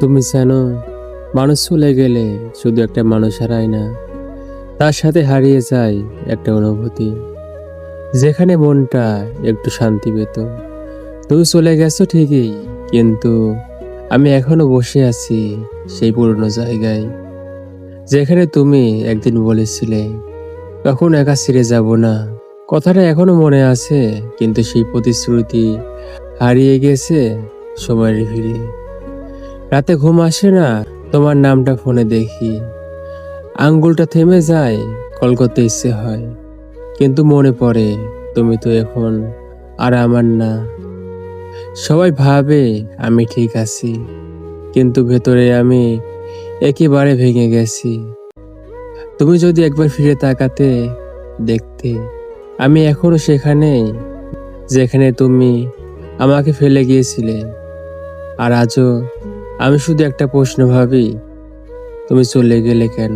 তুমি জানো মানুষ চলে গেলে শুধু একটা মানুষ হারায় না, তার সাথে হারিয়ে যায় একটা অনুভূতি। যেখানে মনটা একটু শান্তি পেত। তুমি চলে গেছো ঠিকই, কিন্তু আমি এখনও বসে আছি সেই পুরনো জায়গায়। যেখানে তুমি একদিন বলেছিলে, কখন একা ছিঁড়ে যাব না। কথাটা এখনও মনে আছে, কিন্তু সেই প্রতিশ্রুতি হারিয়ে গেছে সময়ের ভিড়ে। রাতে ঘুম আসে না, তোমার নামটা ফোনে দেখি। আঙ্গুলটা থেমে যায়, কল করতে ইচ্ছে হয়। কিন্তু মনে পড়ে, তুমি তো এখন আর আমার না। সবাই ভাবে আমি ঠিক আছি, কিন্তু ভেতরে আমি একেবারে ভেঙে গেছি। তুমি যদি একবার ফিরে তাকাতে, দেখতে, আমি এখনও সেখানে, যেখানে তুমি আমাকে ফেলে গিয়েছিলে। আর আজও আমি শুধু একটা প্রশ্ন ভাবি তুমি চলে গেলে কেন?